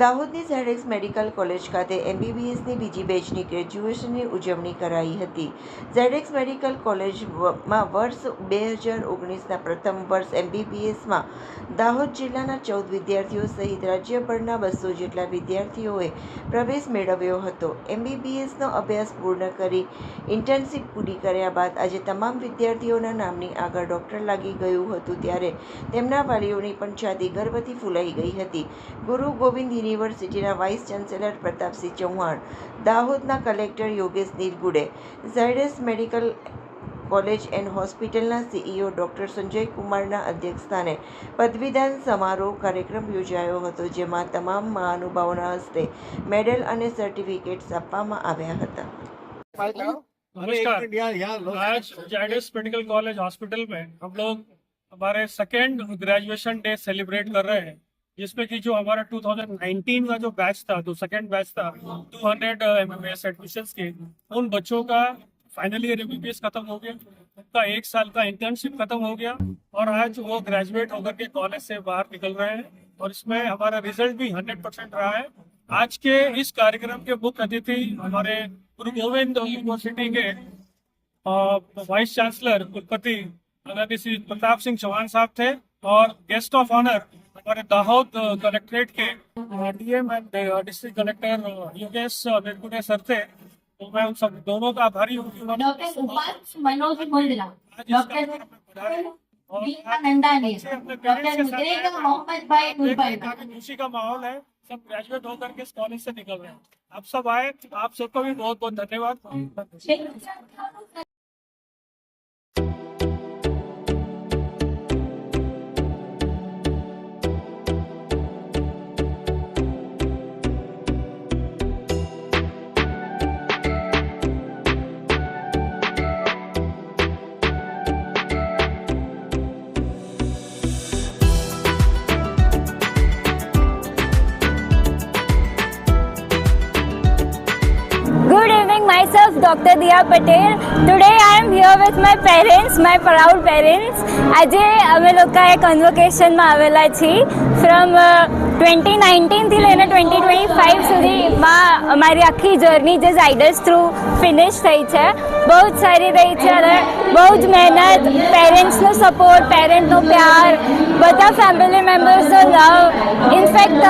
દાહોદની ઝેડેક્સ medical college ખાતે એમબીબીએસની બીજી બેચની ગ્રેજ્યુએશનની ઉજવણી કરાઈ હતી. ઝેડેક્સ મેડિકલ કોલેજમાં વર્ષ બે હજાર ઓગણીસના પ્રથમ વર્ષ એમબીબીએસમાં દાહોદ જિલ્લાના ચૌદ વિદ્યાર્થીઓ સહિત રાજ્યભરના બસો જેટલા વિદ્યાર્થીઓએ પ્રવેશ મેળવ્યો હતો. એમબીબીએસનો અભ્યાસ પૂર્ણ કરી ઇન્ટર્નશીપ પૂરી કર્યા બાદ આજે તમામ વિદ્યાર્થીઓના નામની આગળ ડૉક્ટર લાગી ગયું હતું ત્યારે તેમના વાલીઓની પણ છાતી ગર્વથી ફૂલાઈ ગઈ હતી. ગુરુ ગોવિંદ યુનિવર્સિટીના વાઇસ ચાન્સેલર પ્રતાપસિંહ ચૌહાણ દાહોદના collector Yogesh Nirgude Zydus medical college and હોસ્પિટલના સીઈઓ ડૉક્ટર સંજય કુમારના અધ્યક્ષસ્થાને પદવીદાન સમારોહ કાર્યક્રમ યોજાયો હતો જેમાં તમામ મહાનુભાવોના હસ્તે મેડલ અને સર્ટિફિકેટ્સ આપવામાં આવ્યા હતા नमस्कार यहाँ यहाँ लो- आज जाइडस मेडिकल कॉलेज हॉस्पिटल में हम लोग हमारे सेकेंड ग्रेजुएशन डे सेलिब्रेट कर रहे हैं जिसमें कि जो हमारा 2019 का जो बैच था, जो सेकेंड बैच था 200 एमबीबीएस एडमिशन के, उन बच्चों का फाइनल ईयर एमबीबीएस खत्म हो गया। उनका एक साल का इंटर्नशिप खत्म हो गया और आज वो ग्रेजुएट होकर के कॉलेज से बाहर निकल रहे हैं और इसमें हमारा रिज़ल्ट भी 100 परसेंट रहा है। आज के इस कार्यक्रम के मुख्य अतिथि हमारे गुरु गोविंद यूनिवर्सिटी के वाइस चांसलर कुलपति श्री प्रताप सिंह चौहान साहब थे और गेस्ट ऑफ़ ऑनर हमारे दाहोद कलेक्ट्रेट के DM and district collector Yogesh Nirgude sir थे। तो मैं उन सब दोनों का आभारी हूँ। कि खुशी का माहौल है। सब ग्रेजुएट होकर के इस कॉलेज से निकल रहे हैं। आप सब आए आप सबको भी बहुत बहुत धन्यवाद myself Dr. Diya Patel. Today am here with my parents, my parents. આજે અમે લોકો એક કન્વોકેશનમાં આવેલા છીએ. ફ્રોમ ટ્વેન્ટી નાઇન્ટીનથી લઈને ટ્વેન્ટી ટ્વેન્ટી ફાઇવ સુધીમાં અમારી આખી જર્ની જે ઝાયડસ થ્રુ ફિનિશ થઈ છે. બહુ જ સારી રહી છે અને બહુ જ મહેનત પેરેન્ટ્સનો સપોર્ટ પેરેન્ટનો પ્યાર બધા ફેમિલી મેમ્બર્સનો લવ ઇનફેક્ટ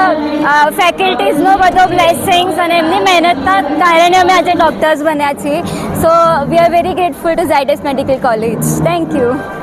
ફેકલ્ટીઝનો બધો બ્લેસિંગ્સ અને એમની મહેનતના કારણે અમે આજે ડૉક્ટર્સ બન્યા છીએ. So we are very grateful to Zydus Medical College. Thank you.